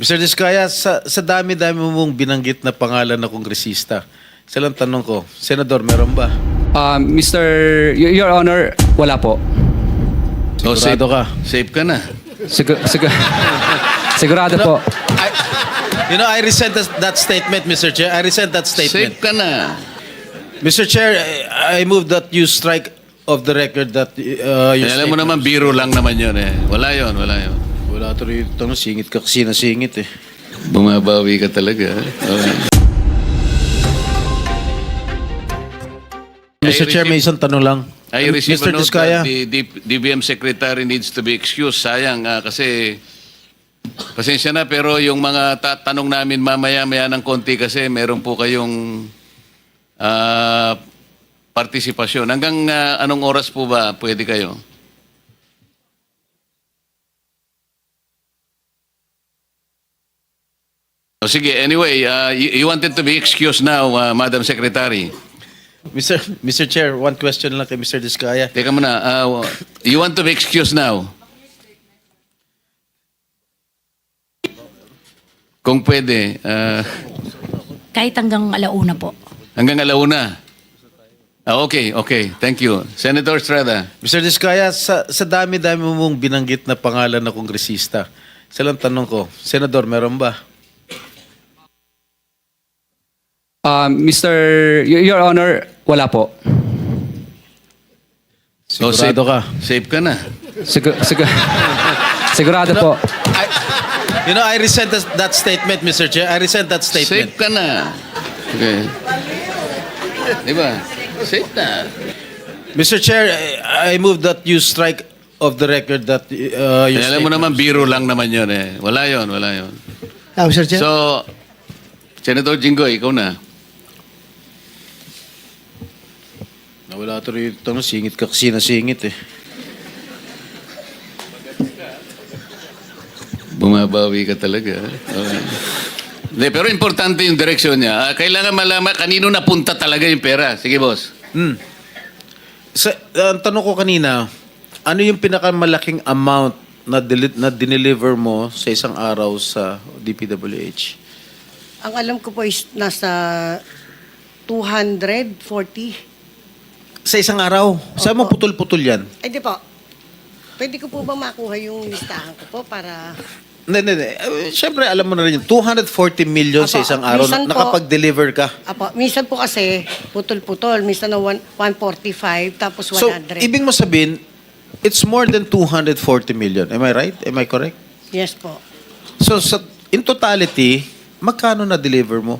Mr. Diskaya, sa, sa dami-dami mong binanggit na pangalan na kongresista, isa lang tanong ko, Senador, meron ba? Ah, Mr. Y- Your Honor, wala po. Oh, safe, Sigurado ka? safe ka na. Sigur- sigur- sigurado po. I, you know, I resent that, that statement, Mr. Chair. I resent that statement. Safe ka na. Mr. Chair, I, I move that you strike of the record that uh, Eh, your alam mo naman, biro lang naman yun eh. Wala yun, wala yun. Wala to rin tanong, singit ka kasi na singit eh. Bumabawi ka talaga. Okay. Mr. Chair, may isang tanong lang. I received Mr. a note Diskaya, that the D- DBM secretary needs to be excused. Sayang ah, kasi pasensya na pero yung mga ta- tanong namin mamaya-maya ng konti kasi meron po kayong ah, partisipasyon. Hanggang ah, anong oras po ba pwede kayo? O sige, anyway, ah, you, you wanted to be excused now, ah, Madam Secretary. Mr. Mr. Chair, one question lang kay Mr. Diskaya. Teka muna, ah, you want to be excused now? Kung pwede, ah, Kahit hanggang alauna po. hanggang alauna. Ah, okay, okay. Thank you. Senator Estrada. Mr. Diskaya, sa, sa dami-dami mong binanggit na pangalan na kongresista, isa lang tanong ko, Senador, meron ba? Mr. Y- Your Honor, wala po. Sigurado safe, ka? Safe ka na. Sigur- sigur- sigurado po. I, you know, I resent that, that statement, Mr. Chair. I resent that Safe statement. ka na. Okay. Di ba? Safe na. Mr. Chair, I, I move that you strike of the record that uh, your Eh, alam mo statement- naman, biro lang naman yun eh. Wala yun, wala yun. Ah, Mr. Chair. So, Senator Jinggoy, ikaw na. Nawala to rin tanong, singit ka kasi na singit eh. Bumabawi ka talaga. Okay. Hindi, pero importante yung direksyon niya. Ah, kailangan malaman kanino napunta talaga yung pera. Sige, boss. Hmm. Sa, ang tanong ko kanina, ano yung pinakamalaking amount na, deli- na dineliver mo sa isang araw sa DPWH? Ang alam ko po is nasa 240. Sa isang araw? Saan mo putol-putol yan? Ay, di po. Pwede ko po ba makuha yung listahan ko po para... Hindi, hindi, hindi. Eh, Siyempre, alam mo na rin yun. 240 million sa Apo, isang araw. minsan Na, po- nakapag-deliver ka. Apo, minsan po kasi putol-putol. Minsan na one- 145 tapos 100. So, ibig mo sabihin, it's more than 240 million. Am I right? Am I correct? Yes po. So, sa, in totality, magkano na-deliver mo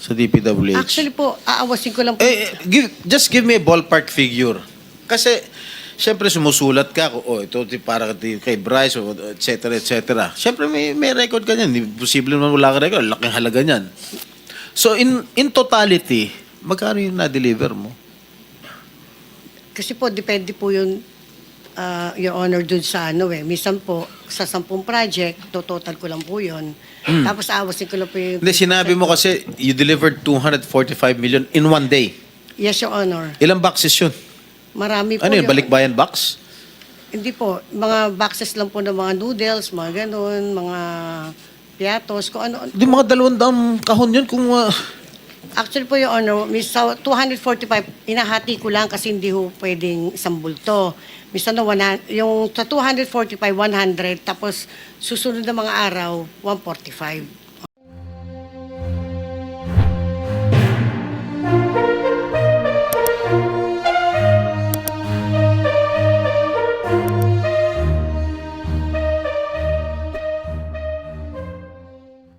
sa DPWH? Actually po, aawasin ko lang po. Eh, eh, give, just give me a ballpark figure. Kasi, syempre sumusulat ka, oh, ito di- para kay kay Bryce, o et cetera, et cetera. Syempre may, may record ka niyan. Hindi posible naman wala ka record. Laking halaga niyan. So, in in totality, magkano yung na-deliver mo? Kasi po, depende po yun, ah, Your Honor, dun sa ano eh. Minsan po, sa 10 project, to total ko lang po yun. Tapos aawasin ko lang po yung... Hmm. Hindi, sinabi mo kasi you delivered 245 million in one day. Yes, Your Honor. Ilang boxes yun? Marami po Ano yun, Your- balikbayan box? Hindi po. Mga boxes lang po ng mga noodles, mga ganun, mga piatos, kung ano. Di mga dalawang daang kahon yun kung... ah, Actually po, Your Honor, mis- sa 245, inahati ko lang kasi hindi ho pwedeng isang bulto. Misa na wana, yung sa 245, 100, tapos susunod na mga araw, 145.